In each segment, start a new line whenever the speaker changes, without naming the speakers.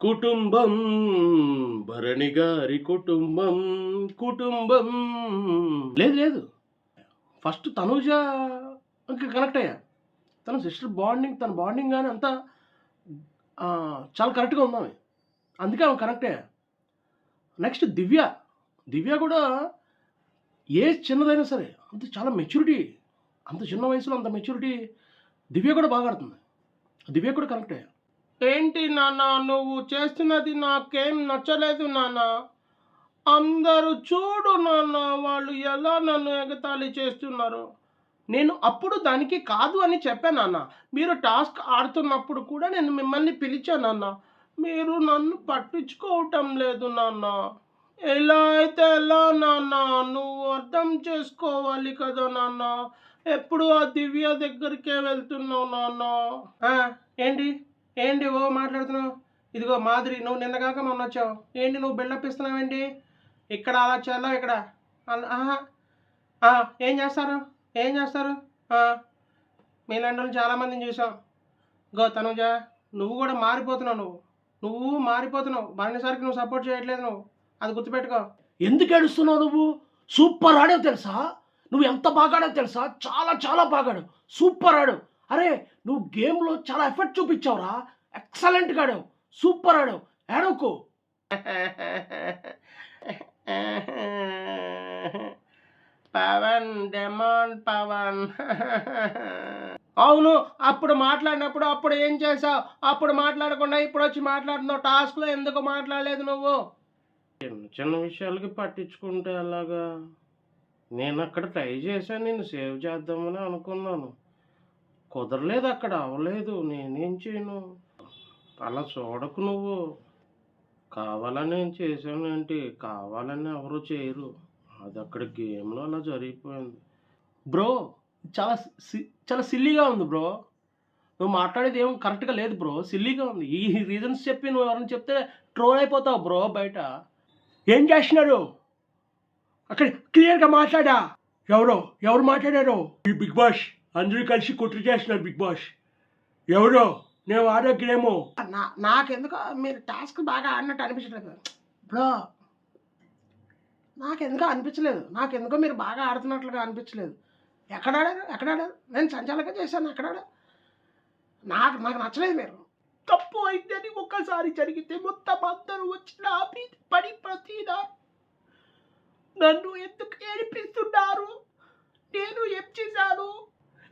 కుటుంబం భరణి గారి కుటుంబం కుటుంబం. లేదు లేదు. ఫస్ట్ తనూజ ఇంకా కనెక్ట్ అయ్యా. తన సిస్టర్ బాండింగ్ తన బాండింగ్ కానీ అంతా చాలా కరెక్ట్గా ఉందామె. అందుకే ఆమె కనెక్ట్ అయ్యా. నెక్స్ట్ దివ్య. దివ్య కూడా ఏ చిన్నదైనా సరే అంత చాలా మెచ్యూరిటీ అంత చిన్న వయసులో అంత మెచ్యూరిటీ దివ్య కూడా బాగా ఆడుతుంది. దివ్య కూడా కనెక్ట్ అయ్యా. ఏంటి నాన్న నువ్వు చేస్తున్నది నాకేం నచ్చలేదు నాన్న? అందరూ చూడు నాన్న వాళ్ళు ఎలా నన్ను ఎగతాళి చేస్తున్నారు. నేను అప్పుడు దానికి కాదు అని చెప్పాను నాన్న. మీరు టాస్క్ ఆడుతున్నప్పుడు కూడా నేను మిమ్మల్ని పిలిచాను అన్న మీరు నన్ను పట్టించుకోవటం లేదు నాన్న. ఎలా అయితే ఎలా నాన్న నువ్వు అర్థం చేసుకోవాలి కదా నాన్న. ఎప్పుడు ఆ దివ్య దగ్గరికే వెళ్తున్నావు నాన్న? ఏంటి? ఏంటి ఓ మాట్లాడుతున్నావు? ఇదిగో మాదిరి నువ్వు నిన్నగాక మొన్న వచ్చావు. ఏంటి నువ్వు బిల్డప్ ఇస్తున్నావు ఏంటి? ఇక్కడ అలా చేయాలో ఇక్కడ. ఆహా. ఏం చేస్తారు? ఏం చేస్తారు? మీ మీలాంటి వాళ్ళు చాలామందిని చూసాం. గో తనుజ నువ్వు కూడా మారిపోతున్నావు నువ్వు. నువ్వు మారిపోతున్నావు. బాణిసారికి నువ్వు సపోర్ట్ చేయట్లేదు నువ్వు. అది గుర్తుపెట్టుకో. ఎందుకు ఏడుస్తున్నావు నువ్వు? సూపర్ ఆడావు తెలుసా? నువ్వు ఎంత బాగా ఆడావు తెలుసా? చాలా చాలా బాగా ఆడావు. సూపర్ ఆడావు. అరే నువ్వు గేమ్లో చాలా ఎఫర్ట్ చూపించావురా. ఎక్సలెంట్గా ఆడావు సూపర్ ఆడావు ఏడవకు. పవన్ డెమాన్ పవన్. అవును అప్పుడు మాట్లాడినప్పుడు అప్పుడు ఏం చేసావు అప్పుడు మాట్లాడకుండా ఇప్పుడు వచ్చి మాట్లాడుతున్నావు? టాస్క్లో ఎందుకు మాట్లాడలేదు నువ్వు? చిన్న చిన్న విషయాలకి పట్టించుకుంటే అలాగా? నేను అక్కడ ట్రై చేశాను నేను సేవ్ చేద్దామని అనుకున్నాను. కుదరలేదు అక్కడ అవ్వలేదు. నేనేం చేయను? అలా చూడకు నువ్వు. కావాలని నేను చేశాను ఏంటి కావాలని ఎవరు చేయరు. అది అక్కడ గేమ్లో అలా జరిగిపోయింది. బ్రో చాలా సి- చాలా సిల్లీగా ఉంది బ్రో. నువ్వు మాట్లాడేది ఏం కరెక్ట్గా లేదు బ్రో సిల్లీగా ఉంది. ఈ రీజన్స్ చెప్పి నువ్వు ఎవరైనా చెప్తే ట్రోల్ అయిపోతావు బ్రో బయట. ఏం చేస్తున్నారు అక్కడ క్లియర్గా మాట్లాడా? ఎవరో? ఎవరు మాట్లాడారు? ఈ బిగ్ బాస్ అందరూ కలిసి కుట్ర చేస్తున్నారు బిగ్ బాస్ ఎవరో? నేను ఆడే గేము. నాకెందుకు మీరు టాస్క్ బాగా ఆడినట్టు అనిపించలేదు బ్రో నాకెందుకో అనిపించలేదు. నాకెందుకో మీరు బాగా ఆడుతున్నట్లుగా అనిపించలేదు. ఎక్కడ ఆడారు? ఎక్కడ ఆడారు? నేను సంచాలక చేశాను. ఎక్కడ నాకు నాకు నచ్చలేదు మీరు. తప్పు అయిందని ఒక్కసారి జరిగితే మొత్తం అందరూ వచ్చి నా మీద పడి ప్రతిదా నన్ను ఎందుకు ఏడిపిస్తున్నారు? నేను ఏం చేశాను?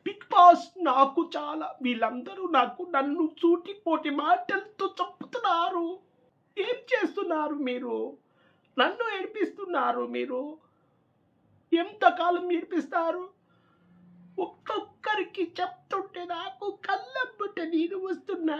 బిగ్ బాస్ నాకు చాలా వీళ్ళందరూ నాకు నన్ను సూటిపోటి మాటలతో చంపుతున్నారు. ఏం చేస్తున్నారు మీరు? నన్ను ఏడిపిస్తున్నారు మీరు? ఎంతకాలం ఏడిపిస్తారు? ఒక్కొక్కరికి చెప్తుంటే నాకు కళ్ళబ్బుట నీరు వస్తున్నాయి.